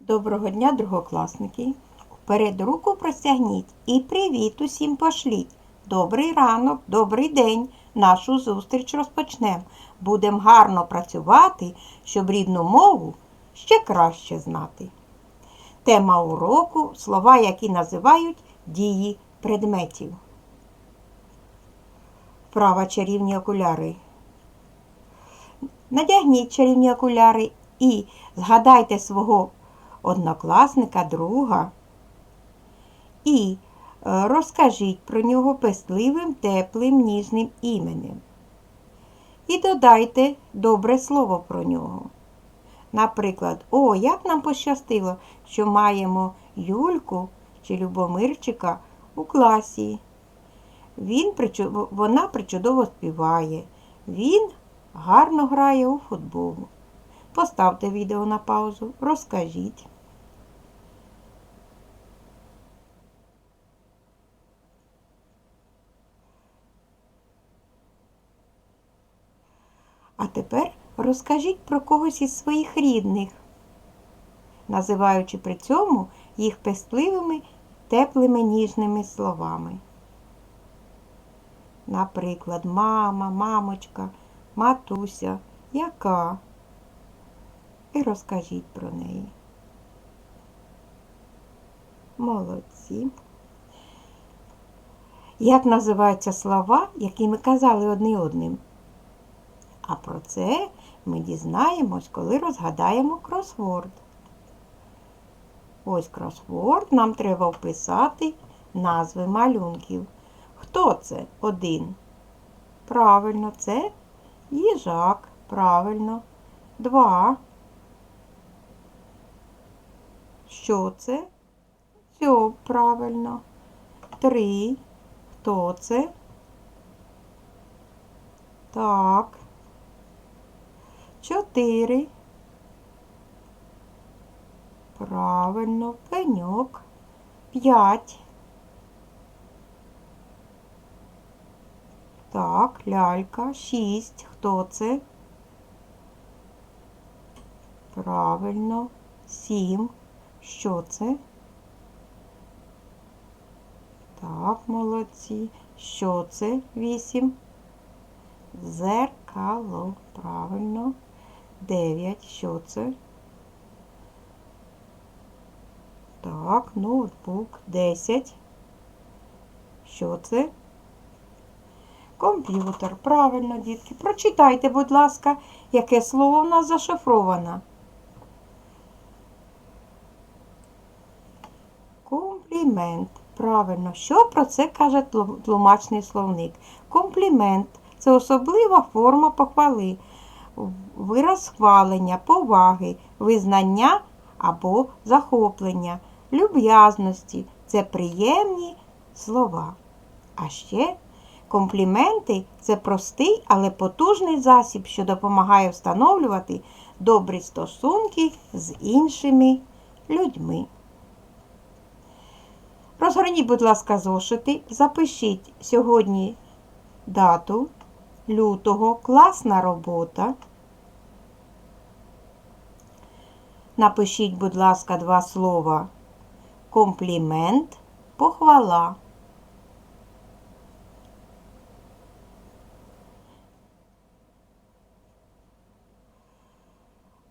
Доброго дня, другокласники! Вперед руку простягніть і привіт усім пошліть. Добрий ранок, добрий день. Нашу зустріч розпочнем. Будем гарно працювати, щоб рідну мову ще краще знати. Тема уроку слова, які називають дії предметів. Вправа чарівні окуляри. Надягніть чарівні окуляри і згадайте свого однокласника, друга. І е, розкажіть про нього пестливим, теплим, ніжним іменем. І додайте добре слово про нього. Наприклад, о, як нам пощастило, що маємо Юльку чи Любомирчика у класі. Він Вона причудово співає. Він гарно грає у футбол. Поставте відео на паузу, розкажіть. А тепер розкажіть про когось із своїх рідних, називаючи при цьому їх пестливими, теплими, ніжними словами. Наприклад, мама, мамочка, матуся, яка. І розкажіть про неї. Молодці. Як називаються слова, які ми казали одне одним? А про це ми дізнаємось, коли розгадаємо кросворд. Ось кросворд нам треба вписати назви малюнків. Хто це? Один. Правильно, це їжак. Правильно. Два. Що це? Дзьоб, правильно. Три. Хто це? Так. Чотири. Правильно, пеньок. П'ять. Так, лялька. Шість. Хто це? Правильно. Сім. Що це? Так, молодці. Що це? Вісім. Зеркало. Правильно. Дев'ять. Що це? Так, ноутбук. Десять. Що це? Комп'ютер. Правильно, дітки. Прочитайте, будь ласка, яке слово в нас зашифровано. Комплімент. Правильно. Що про це каже тлумачний словник? Комплімент це особлива форма похвали, вираз схвалення, поваги, визнання або захоплення, люб'язності це приємні слова. А ще компліменти це простий, але потужний засіб, що допомагає встановлювати добрі стосунки з іншими людьми. Розгорніть, будь ласка, зошити, запишіть сьогодні дату лютого, класна робота. Напишіть, будь ласка, два слова. Комплімент, похвала.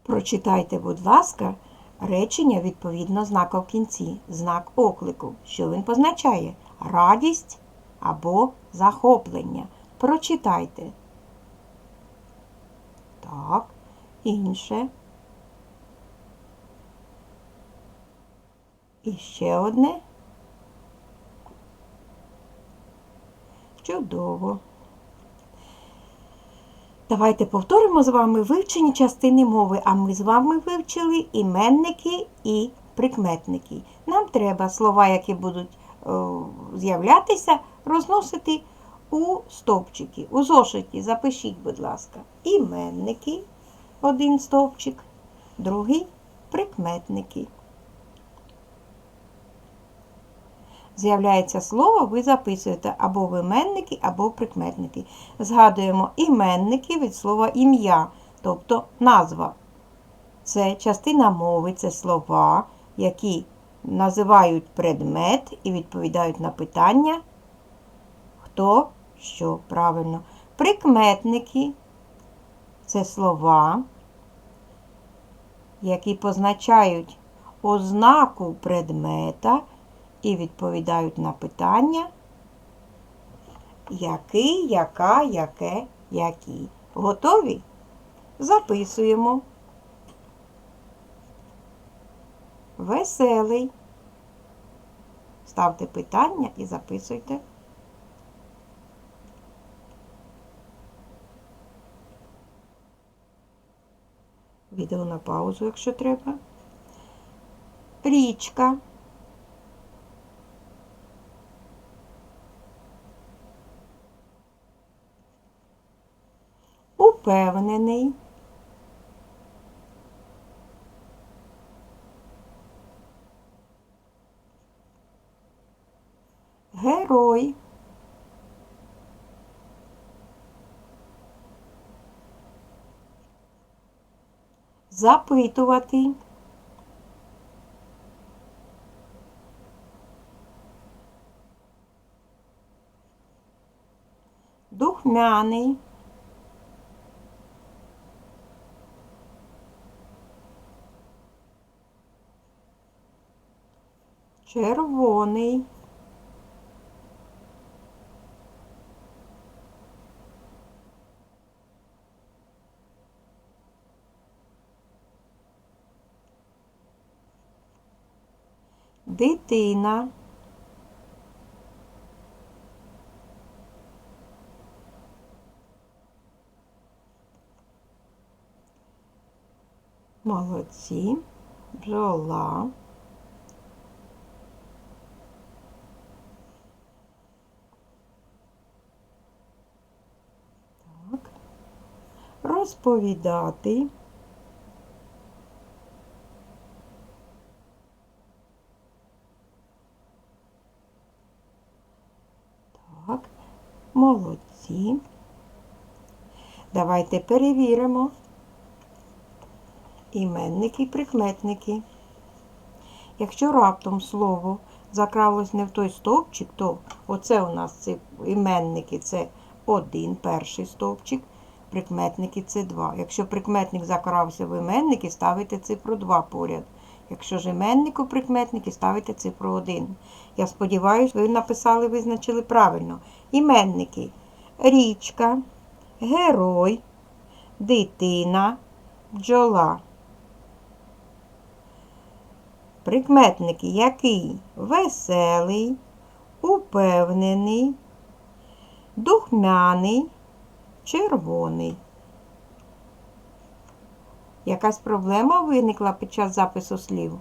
Прочитайте, будь ласка, речення відповідно знака в кінці, знак оклику. Що він позначає? Радість або захоплення. Прочитайте. Так, інше. І ще одне. Чудово. Давайте повторимо з вами вивчені частини мови, а ми з вами вивчили іменники і прикметники. Нам треба слова, які будуть е, з'являтися, розносити у стовпчики. У зошиті запишіть, будь ласка, іменники, один стовпчик, другий прикметники. З'являється слово, ви записуєте або в іменники, або в прикметники. Згадуємо іменники від слова ім'я, тобто назва. це частина мови, це слова, які називають предмет і відповідають на питання, хто що правильно. Прикметники це слова, які позначають ознаку предмета і відповідають на питання, який, яка, яке, які. Готові? Записуємо. Веселий. Ставте питання і записуйте. Відео на паузу, якщо треба. Річка. Упевнений. Герой. Запитувати. Духмяний. Червоний. Дитина. Молодці. Бджола. Так. Розповідати. Так, молодці. Давайте перевіримо іменники і прикметники. Якщо раптом слово закралось не в той стовпчик, то оце у нас це іменники це один перший стовпчик, прикметники це два. Якщо прикметник закрався в іменники, ставите цифру 2 поряд. Якщо ж іменник у прикметники, ставите цифру 1. Я сподіваюся, ви написали, визначили правильно. Іменники річка, герой, дитина, бджола. Прикметники який? Веселий, упевнений, духмяний, червоний. Якась проблема виникла під час запису слів?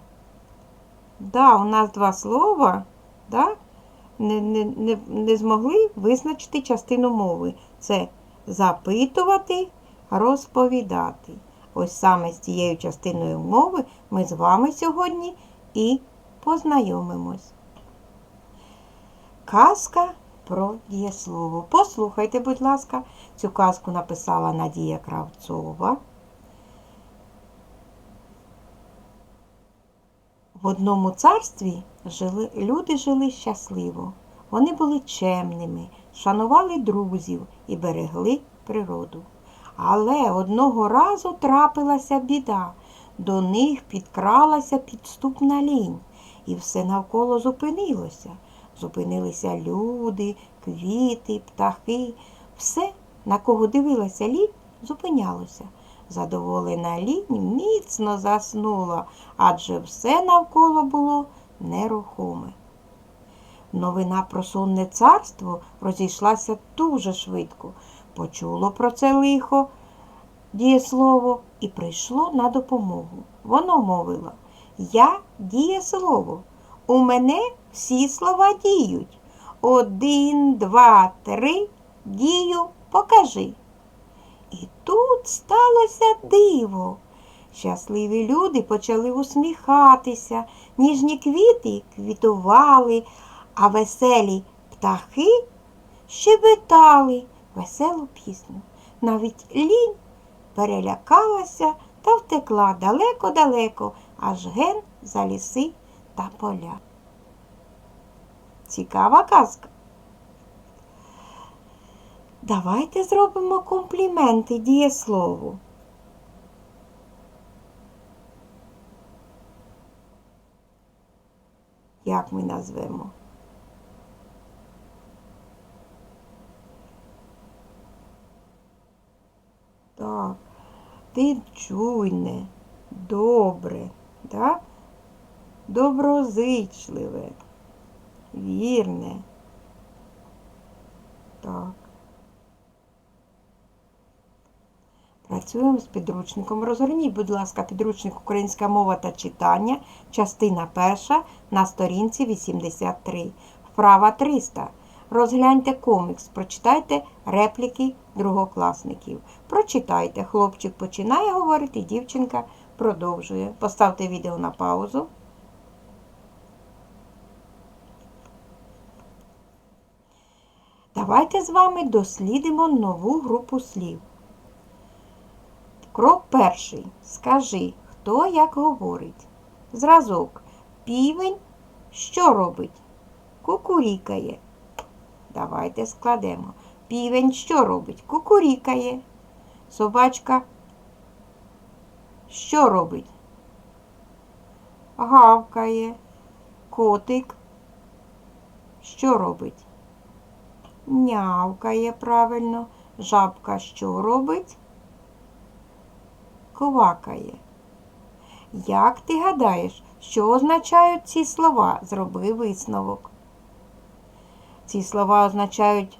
Да, у нас два слова, да? не, не, не, не змогли визначити частину мови. Це запитувати, розповідати. Ось саме з цією частиною мови ми з вами сьогодні і познайомимось. Казка про дієслово. Послухайте, будь ласка, цю казку написала Надія Кравцова. В одному царстві жили, люди жили щасливо. Вони були чемними, шанували друзів і берегли природу. Але одного разу трапилася біда. До них підкралася підступна лінь, і все навколо зупинилося. Зупинилися люди, квіти, птахи. Все, на кого дивилася лінь, зупинялося. Задоволена лінь міцно заснула, адже все навколо було нерухоме. Новина про сонне царство розійшлася дуже швидко. Почуло про це лихо дієслово і прийшло на допомогу. Воно мовило Я дієслово. У мене всі слова діють. Один, два, три, дію покажи. І тут сталося диво. Щасливі люди почали усміхатися, ніжні квіти квітували, а веселі птахи щебетали веселу пісню. Навіть лінь перелякалася та втекла далеко-далеко, аж ген за ліси та поля. Цікава казка. Давайте зробимо компліменти дієслову. Як ми назвемо? Так, ти чуйне, добре, да? доброзичливе, вірне. Так. Працюємо з підручником. Розгорніть, будь ласка, підручник Українська мова та читання, частина перша на сторінці 83. Вправа 300. Розгляньте комікс, прочитайте репліки другокласників. Прочитайте. Хлопчик починає говорити, дівчинка продовжує. Поставте відео на паузу. Давайте з вами дослідимо нову групу слів. Крок перший. Скажи, хто як говорить. Зразок. Півень що робить? Кукурікає. Давайте складемо. Півень що робить? Кукурікає. Собачка що робить? Гавкає. Котик що робить? Нявкає правильно. Жабка що робить? Квакає. Як ти гадаєш, що означають ці слова? Зроби висновок. Ці слова означають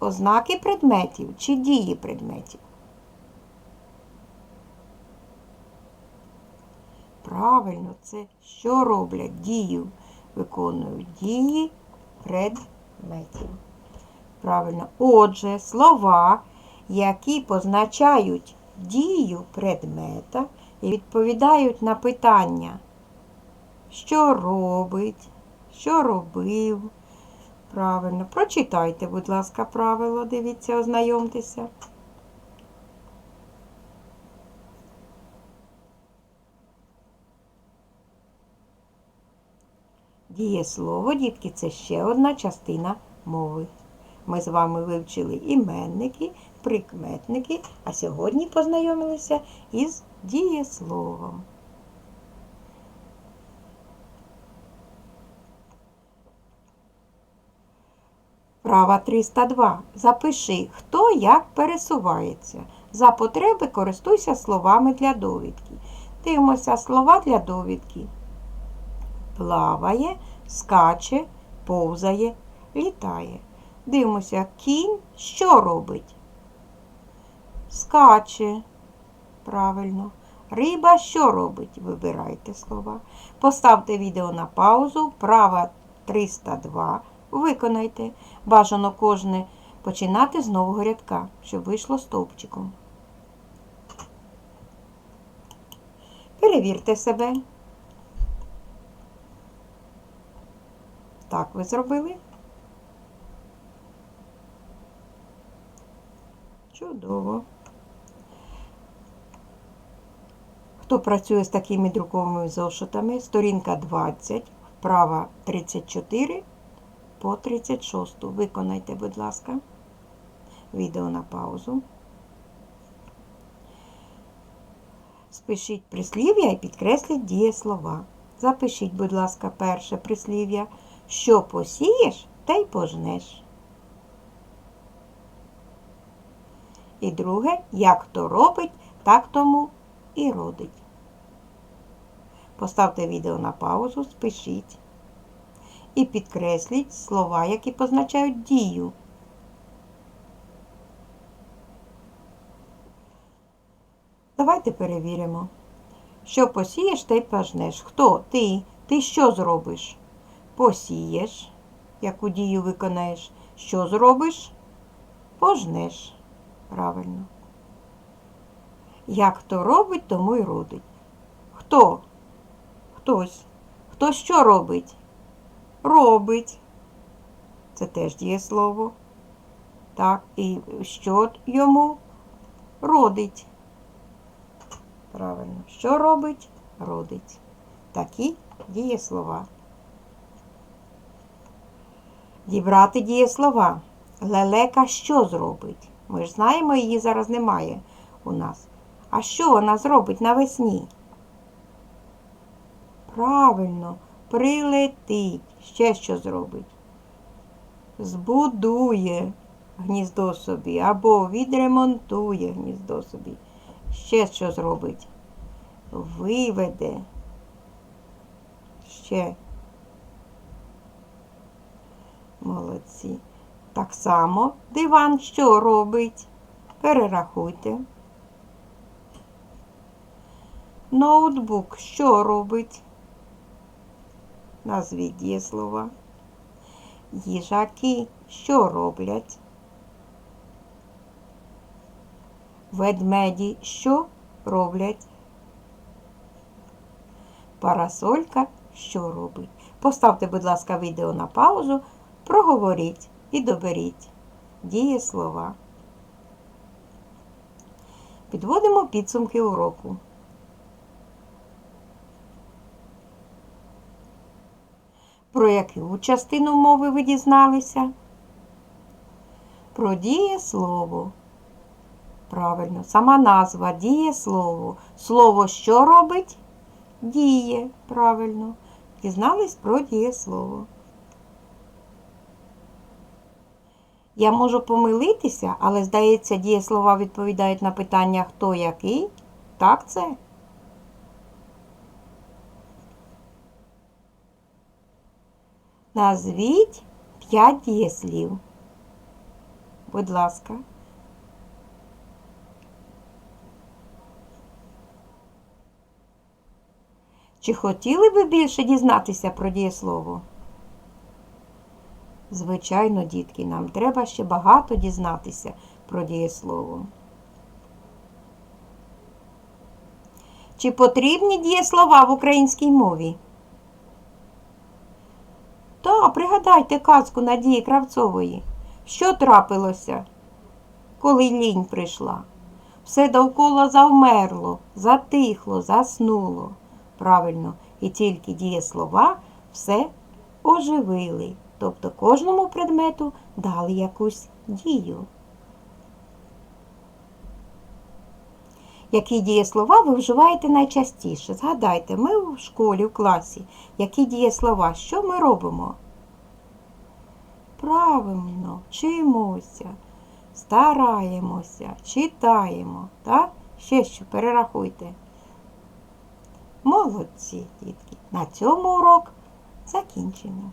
ознаки предметів чи дії предметів. Правильно, це що роблять дію? Виконують дії предметів. Правильно. Отже, слова, які позначають дію предмета і відповідають на питання, що робить, що робив. Правильно. Прочитайте, будь ласка, правило, дивіться, ознайомтеся. Дієслово, дітки, це ще одна частина мови. Ми з вами вивчили іменники, прикметники, а сьогодні познайомилися із дієсловом. Права 302. Запиши, хто як пересувається. За потреби користуйся словами для довідки. Дивимося слова для довідки. Плаває, скаче, повзає, літає. Дивимося, кінь що робить? Скаче. Правильно. Риба що робить? Вибирайте слова. Поставте відео на паузу. Права 302. Виконайте. Бажано кожне починати з нового рядка, щоб вийшло стовпчиком. Перевірте себе. Так ви зробили? Чудово. Хто працює з такими друковими зошитами, сторінка 20, вправа 34 по 36. Виконайте, будь ласка, відео на паузу. Спишіть прислів'я і підкресліть дієслова. Запишіть, будь ласка, перше прислів'я. Що посієш, те й пожнеш. І друге, як хто робить, так тому і родить. Поставте відео на паузу, спишіть і підкресліть слова, які позначають дію. Давайте перевіримо. Що посієш, те й пожнеш. Хто? Ти. Ти що зробиш? Посієш, яку дію виконаєш. Що зробиш? Пожнеш. Правильно. Як хто робить, тому й родить. Хто? Хтось. Хто що робить? Робить. Це теж дієслово. Так, і що йому родить? Правильно. Що робить? Родить. Такі дієслова. Дібрати дієслова. Лелека що зробить? Ми ж знаємо, її зараз немає у нас. А що вона зробить навесні? Правильно, прилетить. Ще що зробить? Збудує гніздо собі або відремонтує гніздо собі. Ще що зробить? Виведе. Ще. Молодці. Так само диван що робить? Перерахуйте. Ноутбук що робить? Назвіть дієслова. Їжаки що роблять? Ведмеді що роблять? Парасолька що робить? Поставте, будь ласка, відео на паузу, проговоріть і доберіть дієслова. Підводимо підсумки уроку. Про яку частину мови ви дізналися? Про дієслово. Правильно, сама назва дієслово. Слово що робить? Діє. Правильно. Дізнались про дієслово. Я можу помилитися, але, здається, дієслова відповідають на питання хто який. Так це? Назвіть п'ять дієслів. Будь ласка. Чи хотіли ви більше дізнатися про дієслово? Звичайно, дітки, нам треба ще багато дізнатися про дієслово. Чи потрібні дієслова в українській мові? Та, пригадайте казку Надії Кравцової. Що трапилося, коли лінь прийшла? Все довкола завмерло, затихло, заснуло. Правильно, і тільки дієслова все оживили. Тобто кожному предмету дали якусь дію. Які дієслова ви вживаєте найчастіше? Згадайте, ми в школі, в класі. Які дієслова? Що ми робимо? Правильно, вчимося, стараємося, читаємо. Так? Ще що, перерахуйте. Молодці, дітки. На цьому урок закінчено.